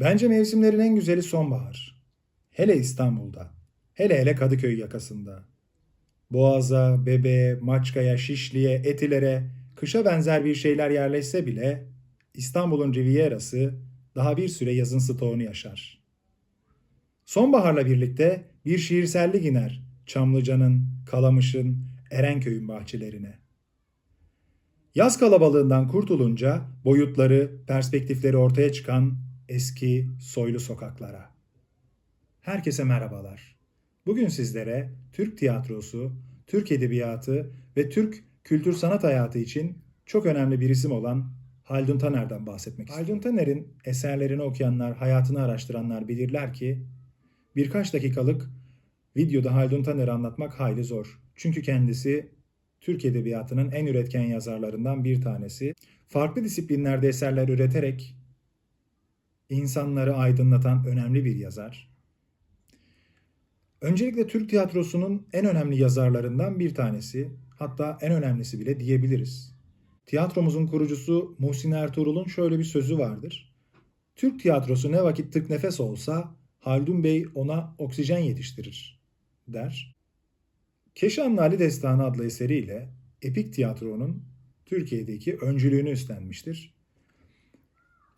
Bence mevsimlerin en güzeli sonbahar. Hele İstanbul'da. Hele hele Kadıköy yakasında. Boğaza, Bebe'ye, Maçka'ya, Şişli'ye, Etiler'e, kışa benzer bir şeyler yerleşse bile İstanbul'un Riviera'sı daha bir süre yazın stoğunu yaşar. Sonbaharla birlikte bir şiirsellik iner Çamlıca'nın, Kalamış'ın, Erenköy'ün bahçelerine. Yaz kalabalığından kurtulunca boyutları, perspektifleri ortaya çıkan eski soylu sokaklara. Herkese merhabalar. Bugün sizlere Türk tiyatrosu, Türk edebiyatı ve Türk kültür sanat hayatı için çok önemli bir isim olan Haldun Taner'den bahsetmek istiyorum. Haldun Taner'in eserlerini okuyanlar, hayatını araştıranlar bilirler ki birkaç dakikalık videoda Haldun Taner'i anlatmak hayli zor. Çünkü kendisi Türk edebiyatının en üretken yazarlarından bir tanesi. Farklı disiplinlerde eserler üreterek insanları aydınlatan önemli bir yazar. Öncelikle Türk tiyatrosunun en önemli yazarlarından bir tanesi, hatta en önemlisi bile diyebiliriz. Tiyatromuzun kurucusu Muhsin Ertuğrul'un şöyle bir sözü vardır. Türk tiyatrosu ne vakit tık nefes olsa Haldun Bey ona oksijen yetiştirir der. Keşanlı Ali Destanı adlı eseriyle epik tiyatronun Türkiye'deki öncülüğünü üstlenmiştir.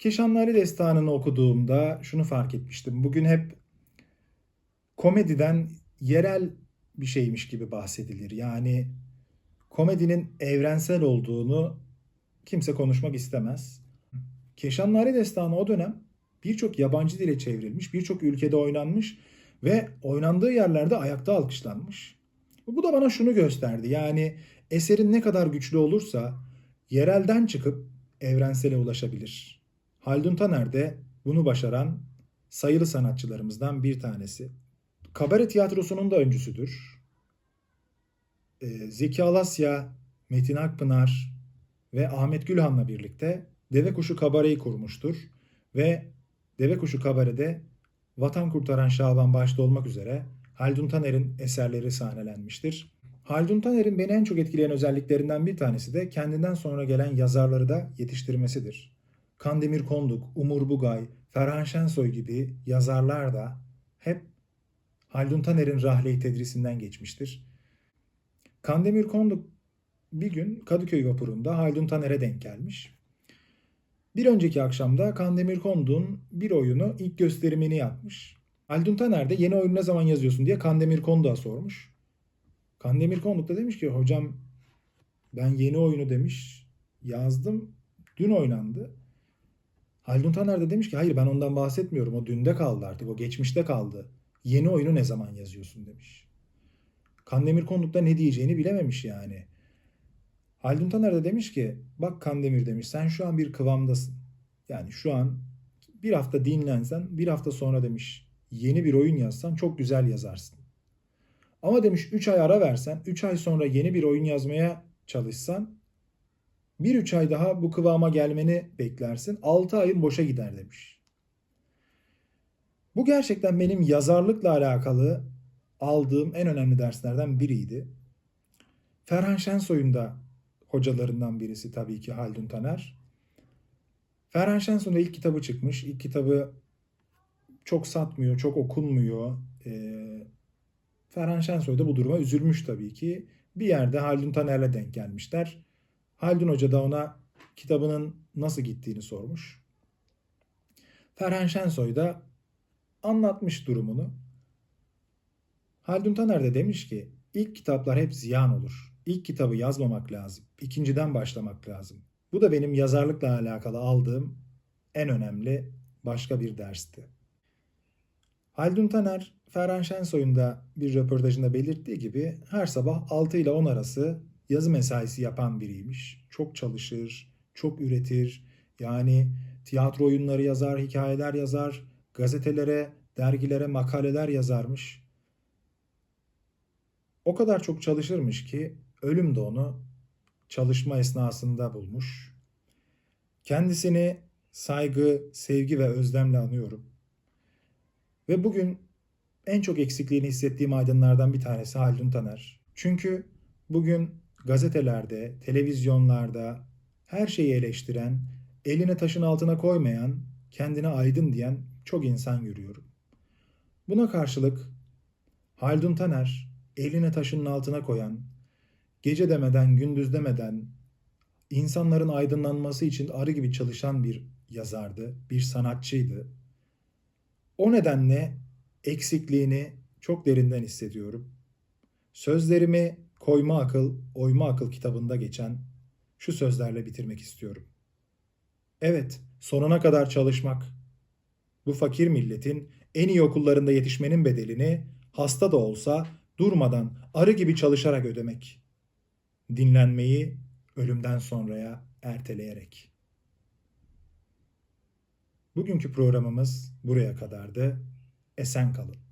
Keşanlı Ali Destanı'nı okuduğumda şunu fark etmiştim. Bugün hep komediden yerel bir şeymiş gibi bahsedilir. Yani komedinin evrensel olduğunu kimse konuşmak istemez. Keşanlı Ali Destanı o dönem birçok yabancı dile çevrilmiş, birçok ülkede oynanmış ve oynandığı yerlerde ayakta alkışlanmış. Bu da bana şunu gösterdi. Yani eserin ne kadar güçlü olursa yerelden çıkıp evrensele ulaşabilir. Haldun Taner de bunu başaran sayılı sanatçılarımızdan bir tanesi. Kabare tiyatrosunun da öncüsüdür. Ee, Zeki Alasya, Metin Akpınar ve Ahmet Gülhan'la birlikte Deve Kuşu Kabare'yi kurmuştur. Ve Deve Kuşu Kabare'de Vatan Kurtaran Şaban başta olmak üzere Haldun Taner'in eserleri sahnelenmiştir. Haldun Taner'in beni en çok etkileyen özelliklerinden bir tanesi de kendinden sonra gelen yazarları da yetiştirmesidir. Kandemir Konduk, Umur Bugay, Ferhan Şensoy gibi yazarlar da hep Haldun Taner'in Rahle-i Tedrisinden geçmiştir. Kandemir Konduk bir gün Kadıköy vapurunda Haldun Taner'e denk gelmiş. Bir önceki akşamda Kandemir Konduk'un bir oyunu ilk gösterimini yapmış. Haldun Taner de yeni oyunu ne zaman yazıyorsun diye Kandemir Konduk'a sormuş. Kandemir Konduk da demiş ki hocam ben yeni oyunu demiş yazdım dün oynandı. Haldun Taner de demiş ki hayır ben ondan bahsetmiyorum o dünde kaldı artık o geçmişte kaldı. Yeni oyunu ne zaman yazıyorsun demiş. Kandemir Konduk da ne diyeceğini bilememiş yani. Haldun Taner de demiş ki bak Kandemir demiş sen şu an bir kıvamdasın. Yani şu an bir hafta dinlensen bir hafta sonra demiş yeni bir oyun yazsan çok güzel yazarsın. Ama demiş 3 ay ara versen 3 ay sonra yeni bir oyun yazmaya çalışsan bir üç ay daha bu kıvama gelmeni beklersin. 6 ayın boşa gider demiş. Bu gerçekten benim yazarlıkla alakalı aldığım en önemli derslerden biriydi. Ferhan Şensoy'un da hocalarından birisi tabii ki Haldun Taner. Ferhan Şensoy'un ilk kitabı çıkmış. İlk kitabı çok satmıyor, çok okunmuyor. Ee, Ferhan Şensoy da bu duruma üzülmüş tabii ki. Bir yerde Haldun Taner'le denk gelmişler. Haldun Hoca da ona kitabının nasıl gittiğini sormuş. Ferhan Şensoy da anlatmış durumunu. Haldun Taner de demiş ki ilk kitaplar hep ziyan olur. İlk kitabı yazmamak lazım. İkinciden başlamak lazım. Bu da benim yazarlıkla alakalı aldığım en önemli başka bir dersti. Haldun Taner, Ferhan Şensoy'un da bir röportajında belirttiği gibi her sabah 6 ile 10 arası yazı mesaisi yapan biriymiş. Çok çalışır, çok üretir. Yani tiyatro oyunları yazar, hikayeler yazar, gazetelere, dergilere makaleler yazarmış. O kadar çok çalışırmış ki ölüm de onu çalışma esnasında bulmuş. Kendisini saygı, sevgi ve özlemle anıyorum. Ve bugün en çok eksikliğini hissettiğim aydınlardan bir tanesi Haldun Taner. Çünkü bugün gazetelerde, televizyonlarda her şeyi eleştiren, eline taşın altına koymayan, kendine aydın diyen çok insan görüyorum. Buna karşılık Haldun Taner elini taşının altına koyan, gece demeden gündüz demeden insanların aydınlanması için arı gibi çalışan bir yazardı, bir sanatçıydı. O nedenle eksikliğini çok derinden hissediyorum. Sözlerimi Koyma Akıl, Oyma Akıl kitabında geçen şu sözlerle bitirmek istiyorum. Evet, sonuna kadar çalışmak. Bu fakir milletin en iyi okullarında yetişmenin bedelini hasta da olsa durmadan arı gibi çalışarak ödemek. Dinlenmeyi ölümden sonraya erteleyerek. Bugünkü programımız buraya kadardı. Esen kalın.